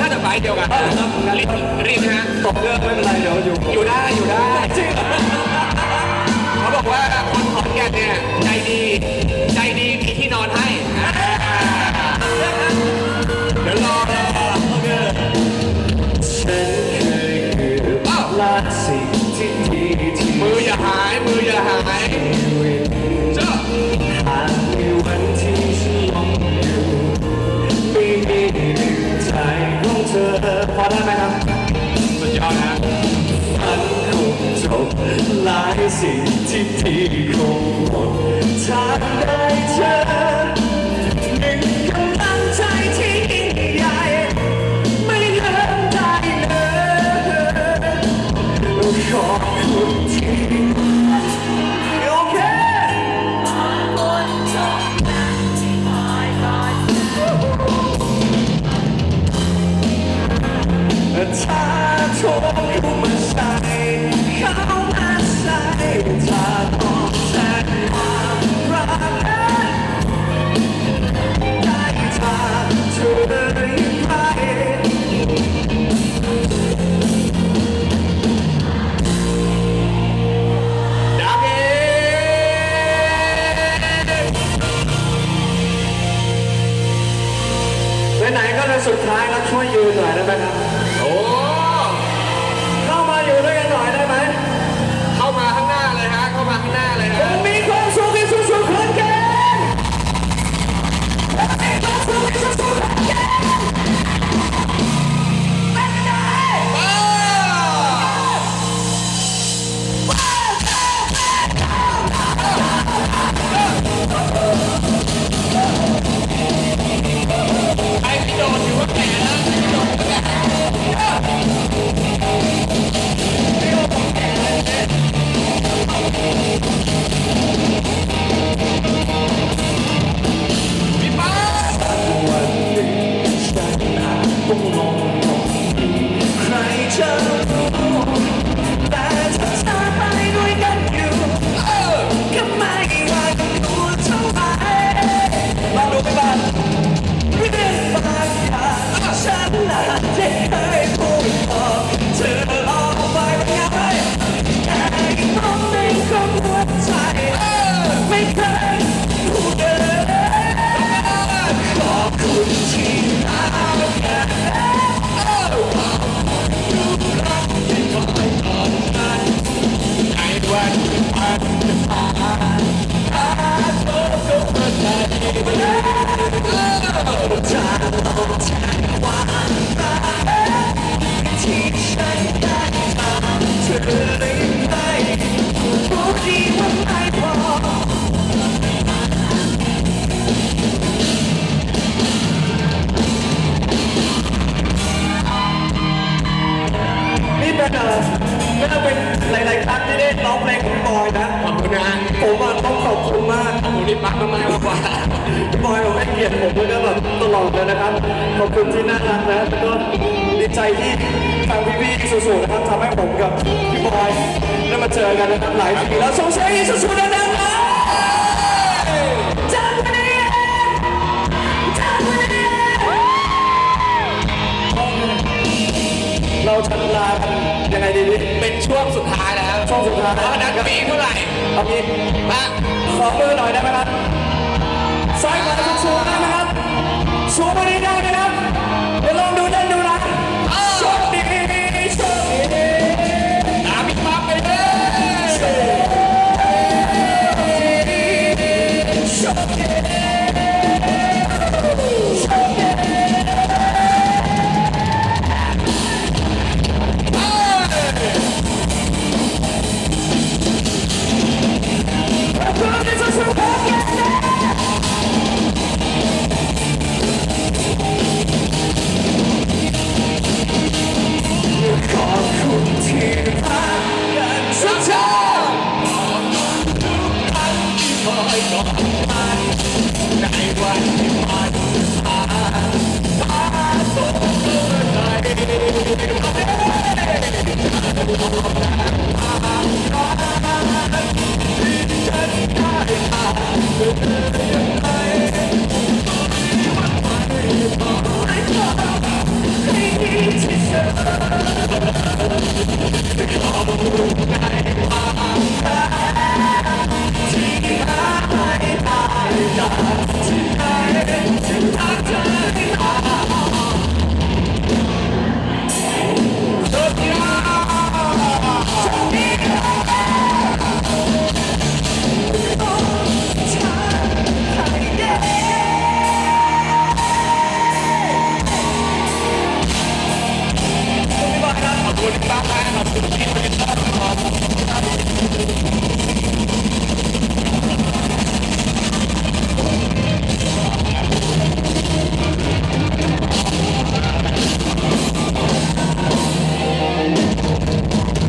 น่าจะส์เดียวกันรีบรีบนะฮะตกเครื่องไม่เป็นไรเดี๋ยวอยู่อยู่ได้อยู่ได้เขาบอกว่าคนขอนแก่นเนี่ยใจดี ใจดีมีที่นอนให้อ่าเดี๋ยวรอรอโอเคฉันเคยเกือบอ้าวพลาดสิ่งที่ดีที่มืออย่าหายมืออย่าหาย เธอพอได้ไหมครับ สุดยอดนะมันคงจบหลายสิ่งที่ที่คงหมดทางได้เจอ ไหนๆก็เป็นสุดท้ายแล้วช่วยยืนหน่อยได้ไหมครับ โอ้ บอยนะขอบคุณนะผมอะต้องขอบคุณมากขอบคุณที่ปักมากๆมากกว่าพี่บอยผมให้เกียรติผมแล้วก็แบบตลอดเลยนะครับ ขอบคุณที่น่ารักนะแล้วก็ดีใจที่ทางพี่ๆสุๆนะครับทำให้ผมกับพี่บอยได้มาเจอกันนะครับหลายปีแล้วส่งเสียงให้สุๆดังๆเล ช่วงสุดท้ายแล้วช่วงสุดท้าย เพราะฉะนั้นปีเท่าไหร่เอางี้มาขอมือหน่อยได้ไหมครับซ้ายขวาสูงๆได้ไหมครับสูงไปนี้ได้ไหมครับ